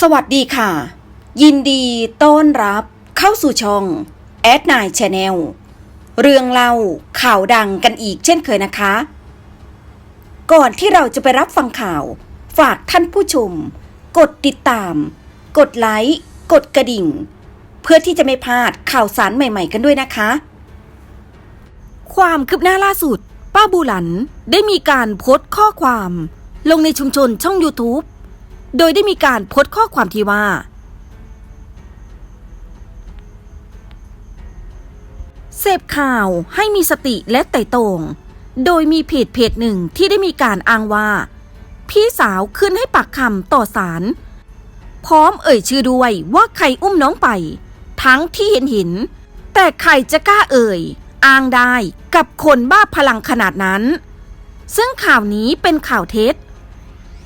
สวัสดีค่ะ ยินดีต้อนรับเข้าสู่ช่องแอดนายชาแนลเรื่องเล่าข่าวดังกันอีกเช่นเคยนะคะ ก่อนที่เราจะไปรับฟังข่าว ฝากท่านผู้ชม กดติดตาม กดไลค์ กดกระดิ่ง เพื่อที่จะไม่พลาดข่าวสารใหม่ๆกันด้วยนะคะ ความคืบหน้าล่าสุด ป้าบูหลันได้มีการโพสต์ข้อความ ลงในชุมชนช่อง YouTube โดยได้มีการโพสต์ข้อความที่ว่า เสพข่าวให้มีสติและไต่ตรงโดยมีเพจเพจหนึ่งที่ได้มีการอ้างว่า พี่สาวขึ้นให้ปากคำต่อศาลพร้อมเอ่ยชื่อด้วยว่าใครอุ้มน้องไป ทั้งที่เห็นเห็น แต่ใครจะกล้าเอ่ย อ้างได้กับคนบ้าพลังขนาดนั้น ซึ่งข่าวนี้เป็นข่าวเท็จ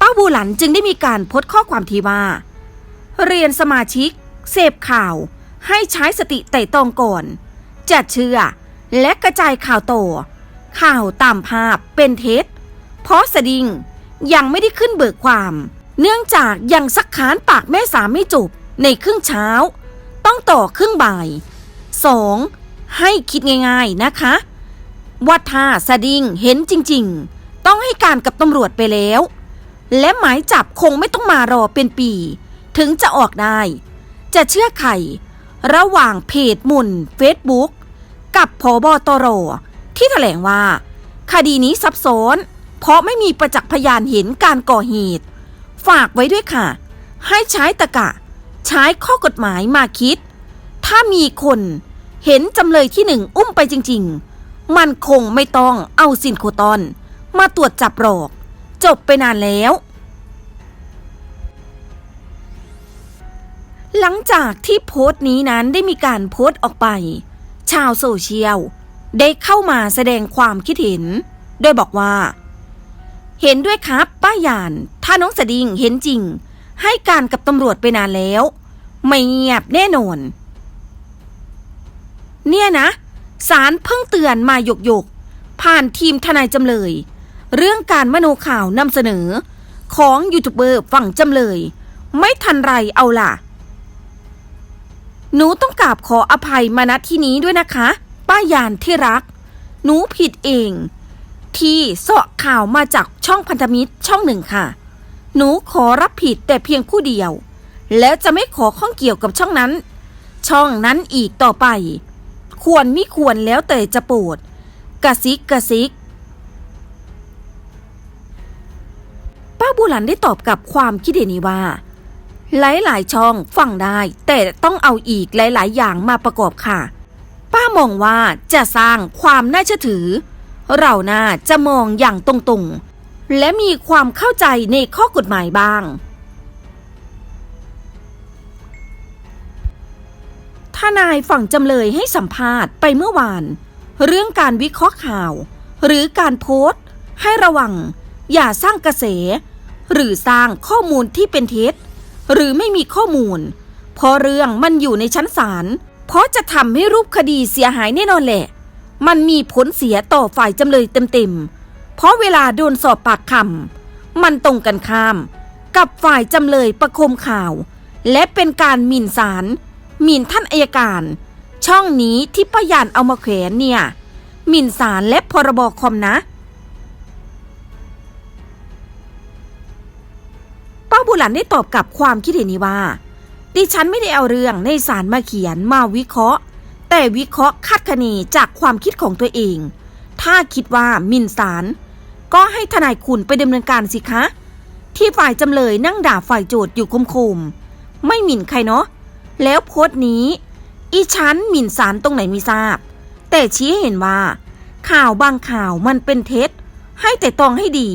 ป้าบูหลันจึงได้มีการโพสข้อความที่ว่า เรียนสมาชิก เสพข่าว ให้ใช้สติไต่ตองก่อนจะเชื่อ และกระจายข่าวโต ข่าวตามภาพเป็นเท็จ เพราะสดิงยังไม่ได้ขึ้นเบิกความ เนื่องจากยังซักค้านปากแม่สามไม่จบในครึ่งเช้า ต้องต่อครึ่งบ่าย 2. ให้คิดง่ายๆนะคะ ว่าถ้าสดิงเห็นจริงๆ ต้องให้การกับตำรวจไปแล้ว และหมายจับคงไม่ต้องมารอเป็นปี ถึงจะออกได้ จะเชื่อใครระหว่างเพจมุนเฟซบุ๊กกับพอบอตรที่แถลงว่า คดีนี้ซับซ้อน เพราะไม่มีประจักษ์พยานเห็นการก่อเหตุ ฝากไว้ด้วยค่ะ ให้ใช้ตะกะ ใช้ข้อกฎหมายมาคิด ถ้ามีคนเห็นจำเลยที่หนึ่งอุ้มไปจริง ๆ มันคงไม่ต้องเอาสินโคตอน มาตรวจจับหรอก จบไปนานแล้ว หลังจากที่โพสต์นี้นั้นได้มีการโพสต์ออกไป ชาวโซเชียล ได้เข้ามาแสดงความคิดเห็น โดยบอกว่า เห็นด้วยครับป้าหยาน ถ้าน้องสดิงเห็นจริง ให้การกับตำรวจไปนานแล้ว ไม่เงียบแน่นอน เนี่ยนะศาลเพิ่งเตือนมาหยกหยกๆผ่านทีมทนายจำเลย เรื่องการมโนข่าวนำเสนอ ของยูทูบเบอร์ฝั่งจำเลย ไม่ทันไรเอาล่ะ หนูต้องกราบขออภัยมาณที่นี้ด้วยนะคะ ป้ายานที่รัก หนูผิดเอง ที่เสาะข่าวมาจากช่องพันธมิตรช่องหนึ่งค่ะ หนูขอรับผิดแต่เพียงผู้เดียว แล้วจะไม่ขอข้องเกี่ยวกับช่องนั้น ช่องนั้นอีกต่อไป ควรมิควรแล้วแต่จะโปรดกระซิกกระซิก ป้าบุหลันได้ตอบกับความคิดเห็นนี้ว่า หลายๆช่องฟังได้ แต่ต้องเอาอีกหลายๆ อย่างมาประกอบค่ะ ป้ามองว่าจะสร้างความน่าเชื่อถือ เราน่าจะมองอย่างตรงๆ และมีความเข้าใจในข้อกฎหมายบ้าง ทนายฝั่งจำเลยให้สัมภาษณ์ไปเมื่อวาน เรื่องการวิเคราะห์ข่าว หรือการโพสต์ให้ระวังอย่าสร้างกระแส หรือสร้างข้อมูลที่เป็นเท็จ หรือไม่มีข้อมูล เพราะเรื่องมันอยู่ในชั้นศาลเพราะจะทำให้รูปคดีเสียหายแน่นอนแหละ มันมีผลเสียต่อฝ่ายจำเลยเต็มๆ เพราะเวลาโดนสอบปากคำมันตรงกันข้าม กับฝ่ายจำเลยประคมข่าว และเป็นการหมิ่นศาลหมิ่นท่านอายการ ช่องนี้ที่ป้ายานเอามาแขวนเนี่ย หมิ่นศาลและพรบคอมนะ บุหลันได้ตอบกับความคิดเห็นนี้ว่า ดิฉันไม่ได้เอาเรื่องในสารมาเขียนมาวิเคราะห์ แต่วิเคราะห์คาดคะเนจากความคิดของตัวเอง ถ้าคิดว่ามินสาร ก็ให้ทนายคุณไปดำเนินการสิคะ ที่ฝ่ายจำเลยนั่งด่าฝ่ายโจทย์อยู่คมๆไม่หมิ่นใครเนาะแล้วโพสต์นี้ อีฉันหมิ่นสารตรงไหนไม่ทราบ แต่ชี้ให้เห็นว่า ข่าวบางข่าวมันเป็นเท็จ ให้แต่ตองให้ดี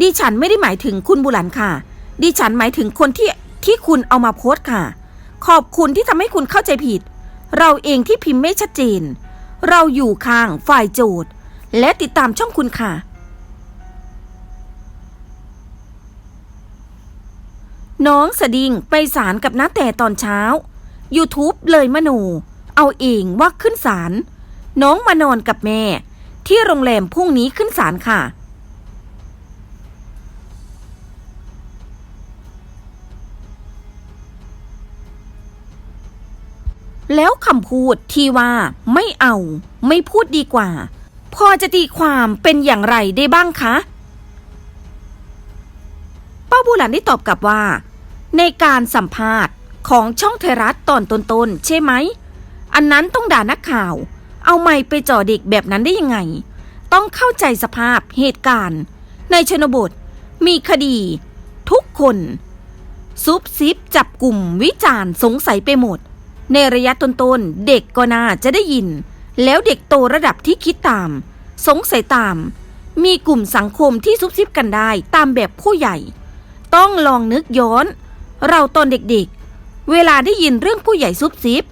ดิฉันไม่ได้หมายถึงคุณบุหลันค่ะ ดิฉันหมายถึงคนที่ที่คุณเอามาโพสต์ค่ะ ขอบคุณที่ทำให้คุณเข้าใจผิด เราเองที่พิมพ์ไม่ชัดเจน เราอยู่ข้างฝ่ายโจทย์ และติดตามช่องคุณค่ะ น้องสดิงไปศาลกับน้าแต่ตอนเช้า YouTube เลยมโน เอาเองว่าขึ้นศาลน้องมานอนกับแม่ ที่โรงแรมพรุ่งนี้ขึ้นศาลค่ะ แล้วคำพูดที่ว่าไม่เอา ไม่พูดดีกว่า พอจะตีความเป็นอย่างไรได้บ้างคะป้าบูหลันได้ตอบกลับว่า ในการสัมภาษณ์ของช่องไทยรัฐตอนต้นๆใช่ไหม อันนั้นต้องด่านักข่าว เอาไม้ไปจ่อเด็กแบบนั้นได้ยังไง ต้องเข้าใจสภาพเหตุการณ์ ในชนบท มีคดี ทุกคน ซุบซิบจับกลุ่มวิจารณ์สงสัยไปหมด ในระยะต้นๆเด็กก็น่าจะได้ยิน แล้วเด็กโตระดับที่คิดตาม สงสัยตาม มีกลุ่มสังคมที่ซุบซิบกันได้ตามแบบผู้ใหญ่ ต้องลองนึกย้อน เราตอนเด็กๆเวลาได้ยินเรื่องผู้ใหญ่ซุบซิบ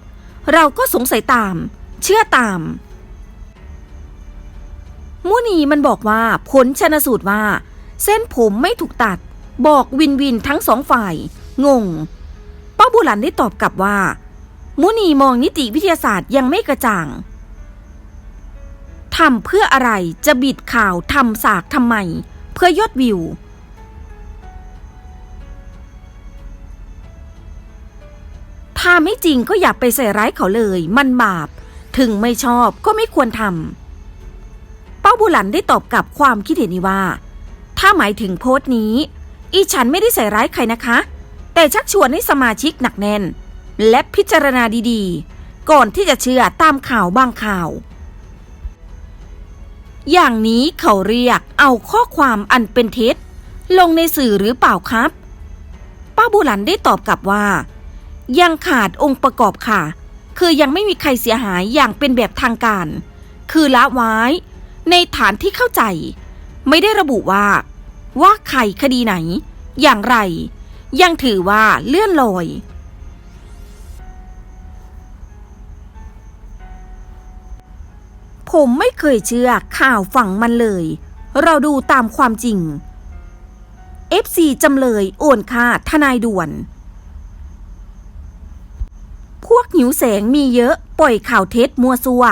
เราก็สงสัยตาม เชื่อตามมุนีมันบอกว่าผลชนสูตรว่า เส้นผมไม่ถูกตัด บอกวินวินทั้งสองฝ่าย งง ป้าบุหลันได้ตอบกลับว่า มุนีมองนิติวิทยาศาสตร์ยังไม่กระจ่างทำเพื่ออะไรจะบิดข่าวทำสากทำไม เพื่อยอดวิว ถ้าไม่จริงก็อย่าไปใส่ร้ายเขาเลย มันบาป ถึงไม่ชอบก็ไม่ควรทำ เป้าบุหลันได้ตอบกลับความคิดเห็นนี้ว่า ถ้าหมายถึงโพสต์นี้ อีฉันไม่ได้ใส่ร้ายใครนะคะ แต่ชักชวนให้สมาชิกหนักแน่น และพิจารณาดีๆ ก่อนที่จะเชื่อตามข่าวบางข่าว อย่างนี้เขาเรียกเอาข้อความอันเป็นเท็จ ลงในสื่อหรือเปล่าครับ ป้าบุหลันได้ตอบกลับว่า ยังขาดองค์ประกอบค่ะ คือยังไม่มีใครเสียหายอย่างเป็นแบบทางการ คือละไว้ ในฐานที่เข้าใจ ไม่ได้ระบุว่า ว่าใครคดีไหน อย่างไร ยังถือว่าเลื่อนลอย ผมไม่เคยเชื่อข่าวฝั่งมันเลย เราดูตามความจริง FC จำเลยโอนค่าทนายด่วน พวกหิวแสงมีเยอะปล่อยข่าวเท็จมัวซัว